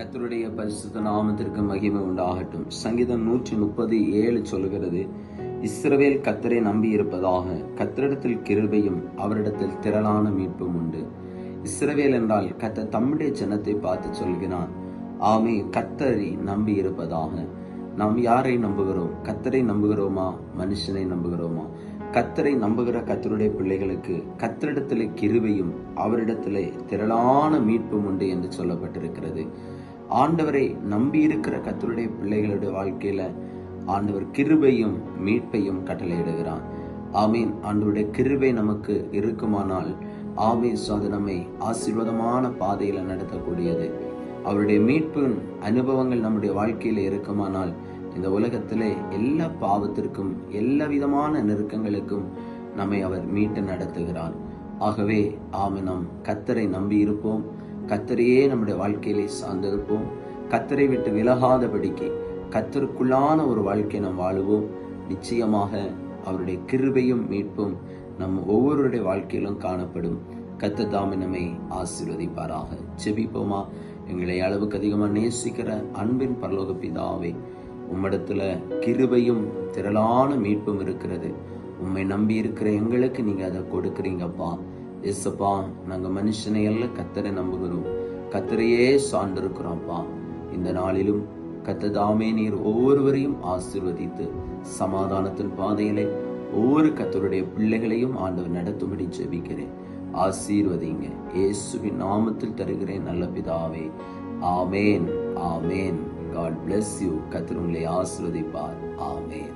கத்தருடைய பரிசுத்த நாமத்திற்கு மகிமை உண்டாகட்டும். சங்கீதம் நூற்றி முப்பது ஏழு சொல்கிறது இஸ்ரவேல் கத்தரை நம்பி இருப்பதாக கத்தரிடத்தில் கிருபையும் அவரிடத்தில் திரளான மீட்பும் உண்டு. இஸ்ரவேல் என்றால் கத்த தம்முடைய ஜனத்தை பார்த்து சொல்கிறான் ஆமே கத்தரை நம்பி இருப்பதாக நாம் யாரை நம்புகிறோம்? கத்தரை நம்புகிறோமா? மனுஷனை நம்புகிறோமா? கத்தரை நம்புகிற கத்தருடைய பிள்ளைகளுக்கு கத்தரிடத்திலே கிருபையும் அவரிடத்திலே திரளான மீட்பும் உண்டு என்று சொல்லப்பட்டிருக்கிறது. ஆண்டவரை நம்பி இருக்கிற கத்தருடைய பிள்ளைகளுடைய வாழ்க்கையில ஆண்டவர் கிருபையும் மீட்பையும் கட்டளையிடுகிறான் ஆமீன். ஆண்டவருடைய கிருபை நமக்கு இருக்குமானால் ஆமே அது நம்மை ஆசீர்வாதமான பாதையில நடத்தக்கூடியது. அவருடைய மீட்பின் அனுபவங்கள் நம்முடைய வாழ்க்கையில இருக்குமானால் இந்த உலகத்திலே எல்லா பாவத்திற்கும் எல்லா விதமான நெருக்கங்களுக்கும் நம்மை அவர் மீட்டு நடத்துகிறார். ஆகவே ஆமை நாம் கத்தரை நம்பி இருப்போம் கத்தரையே நம்முடைய வாழ்க்கையிலே சார்ந்திருப்போம். கத்தரை விட்டு விலகாதபடிக்கு கத்தருக்குள்ளான ஒரு வாழ்க்கை நாம் வாழுவோம். நிச்சயமாக அவருடைய கிருபையும் மீட்பும் நம் ஒவ்வொருடைய வாழ்க்கையிலும் காணப்படும். கத்த தாமி நம்மை ஆசீர்வதிப்பாராக. செபிப்போமா எங்களை அளவுக்கு அதிகமாக நேசிக்கிற அன்பின் பரலோக பிதாவே உம்மிடத்துல கிருபையும் திரளான மீட்பும் இருக்கிறது. உம்மை நம்பி இருக்கிற எங்களுக்கு நீங்க அதை கொடுக்குறீங்கப்பா. எஸ்ப்பா நாங்க மனுஷனை எல்லாம் கத்தரை நம்புகிறோம். கத்தரையே சார்ந்திருக்கிறோம்ப்பா. இந்த நாளிலும் கத்ததாமே நீர் ஒவ்வொருவரையும் ஆசிர்வதித்து சமாதானத்தின் பாதையிலே ஒவ்வொரு கத்தருடைய பிள்ளைகளையும் ஆண்டவர் நடத்தும்படி ஜெபிக்கிறேன். ஆசீர்வதிங்க. இயேசுவின் நாமத்தில் தருகிறேன் நல்ல பிதாவே. ஆமேன் ஆமேன். காட் பிளஸ் யூ கத்திர உங்களை ஆசிர்வதிப்பார். ஆமேன்.